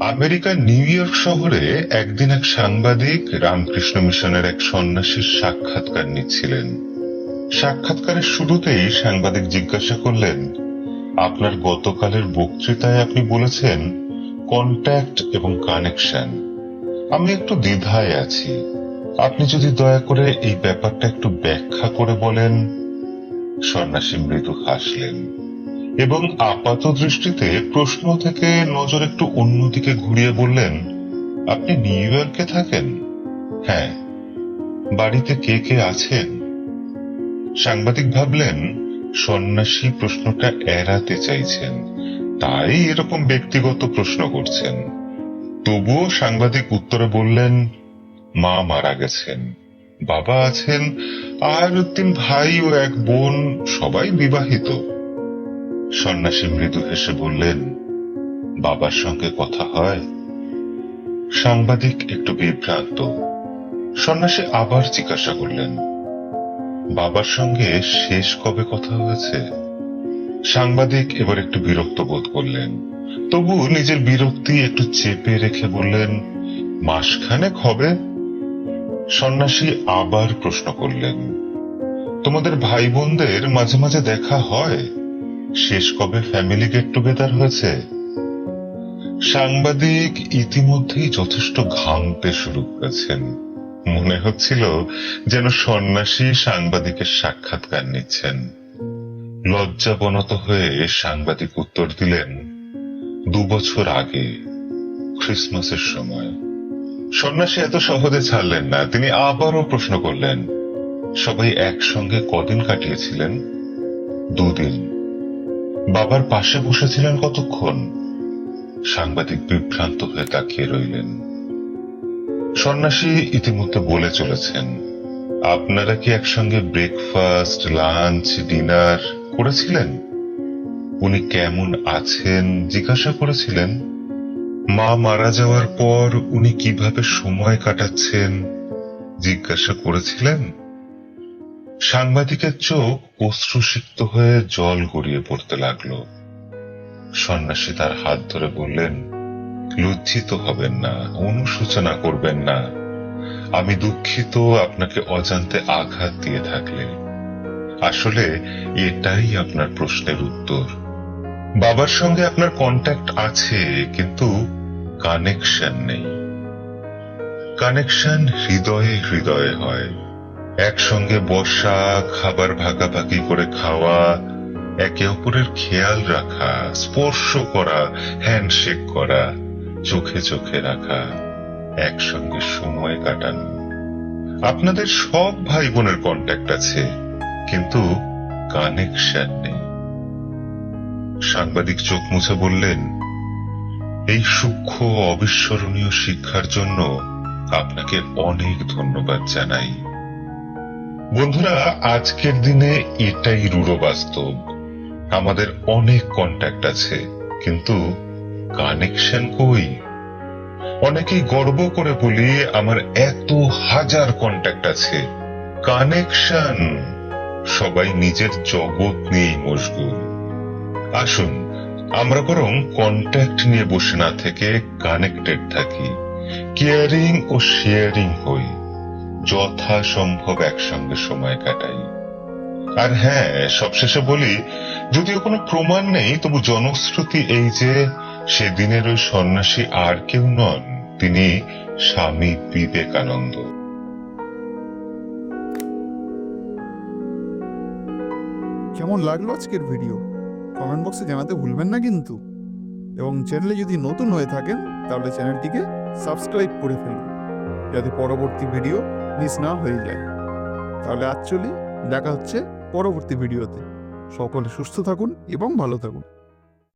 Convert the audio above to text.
আমেরিকার new York শহরে একদিন এক সাংবাদিক রামকৃষ্ণ মিশনের এক সন্ন্যাসীর সাক্ষাৎকার নিচ্ছিলেন। সাক্ষাৎকারের শুরুতেই সাংবাদিক জিজ্ঞাসা করলেন, আপনার গতকালের বক্তৃতায় আপনি বলেছেন কন্ট্যাক্ট এবং কানেকশন আমি একটু দ্বিধায় আছি। আপনি যদি দয়া করে এই ব্যাপারটা একটু ব্যাখ্যা করে বলেন? সন্ন্যাসী মৃদু হাসলেন। এবং আপাত দৃষ্টিতে প্রশ্ন থেকে নজর একটু অন্যদিকে ঘুরিয়ে বললেন, আপনি নিউ ইয়র্কে থাকেন? হ্যাঁ। বাড়িতে কে কে আছেন? সাংবাদিক ভাবলেন, সন্ন্যাসী প্রশ্নটা এড়াতে চাইছেন, তাই এরকম ব্যক্তিগত প্রশ্ন করছেন। তবুও সাংবাদিক উত্তরে বললেন, মা মারা গেছেন, বাবা আছেন, আর তিন ভাই ও এক বোন সবাই বিবাহিত। সন্ন্যাসী মৃদু হেসে বললেন, বাবার সঙ্গে কথা হয়? সাংবাদিক একটু বিভ্রান্ত। সন্ন্যাসী আবার জিজ্ঞাসা করলেন, বাবার সঙ্গে শেষ কবে কথা হয়েছে? সাংবাদিক এবার একটু বিরক্ত বোধ করলেন। তবু নিজের বিরক্তি একটু চেপে রেখে বললেন, মাসখানেক হবে? সন্ন্যাসী আবার প্রশ্ন করলেন, তোমাদের ভাই বোনদের মাঝে মাঝে দেখা হয়? শেষ কবে ফ্যামিলি গেট টুগেদার হয়েছে? সাংবাদিক ইতিমধ্যেই যথেষ্ট ঘামতে শুরু করেছেন। মনে হচ্ছিল যেন সন্ন্যাসী সাংবাদিকের সাক্ষাৎকার নিচ্ছেন। লজ্জাবনত হয়ে সাংবাদিক উত্তর দিলেন, দু বছর আগে ক্রিসমাসের সময়। সন্ন্যাসী এত সহজে ছাড়লেন না, তিনি আবারও প্রশ্ন করলেন, সবাই একসঙ্গে কদিন কাটিয়েছিলেন? দুদিন। বাবার পাশে বসেছিলেন কতক্ষণ? সাংবাদিক বিভ্রান্ত হয়ে তাকিয়ে রইলেন। সন্ন্যাসী ইতিমধ্যে বলে চলেছেন, আপনারা কি একসঙ্গে ব্রেকফাস্ট লাঞ্চ ডিনার করেছিলেন? উনি কেমন আছেন জিজ্ঞাসা করেছিলেন। মা মারা যাওয়ার পর উনি কীভাবে সময় কাটাচ্ছেন জিজ্ঞাসা করেছিলেন? সাংবাদিকের চোখ অশ্রুসিক্ত হয়ে জল গড়িয়ে পড়তে লাগল। সন্ন্যাসী তার হাত ধরে বললেন, লজ্জিত হবেন না, অনুশোচনা করবেন না। আমি দুঃখিত আপনাকে অজান্তে আঘাত দিয়ে থাকলে। আসলে এটাই আপনার প্রশ্নের উত্তর। বাবার সঙ্গে আপনার কন্ট্যাক্ট আছে, কিন্তু কানেকশন নেই। কানেকশন হৃদয়ে হৃদয়ে হয়। একসঙ্গে বসা, খাবার ভাগাভাগি করে খাওয়া, একে অপরের খেয়াল রাখা, স্পর্শ করা হ্যান্ডশেক করা, চোখে চোখে রাখা, একসঙ্গে সময় কাটানো। আপনাদের সব ভাই বোনের কন্ট্যাক্ট আছে, কিন্তু কানেকশন নেই। সাংবাদিক চোখ মুছে বললেন, এই সূক্ষ্ম, অবিস্মরণীয় শিক্ষার জন্য আপনাকে অনেক ধন্যবাদ জানাই। বন্ধুরা, আজকের দিনে এটাই রূঢ় বাস্তব আমাদের অনেক কন্ট্যাক্ট আছে, কিন্তু কানেকশন কই? অনেকেই গর্ব করে বলি, আমার এত হাজার কন্ট্যাক্ট আছে। কানেকশন সবাই নিজের জগৎ নিয়েই মশগুল। আসুন, আমরা বরং কন্ট্যাক্ট নিয়ে বসে না থেকে কানেক্টেড থাকি। কেয়ারিং ও শেয়ারিং হই। যথাসম্ভব একসঙ্গে সময় কাটাই। আর হ্যাঁ সবশেষে বলি, যদিও কোনো প্রমাণ নেই, তবু জনশ্রুতি এই যে, সেদিনের ওই সন্ন্যাসী আর কেউ নন, তিনি স্বামী বিবেকানন্দ। কেমন লাগল আজকের ভিডিও? কমেন্ট বক্সে জানাতে ভুলবেন না কিন্তু। এবং চ্যানেলে যদি নতুন হয়ে থাকেন, তাহলে চ্যানেলটিকে সাবস্ক্রাইব করে ফেলুন। যাতে পরবর্তী ভিডিও মিস না হয়ে যায়। তাহলে আজ চলি দেখা হচ্ছে পরবর্তী ভিডিওতে সকলে সুস্থ থাকুন এবং ভালো থাকুন।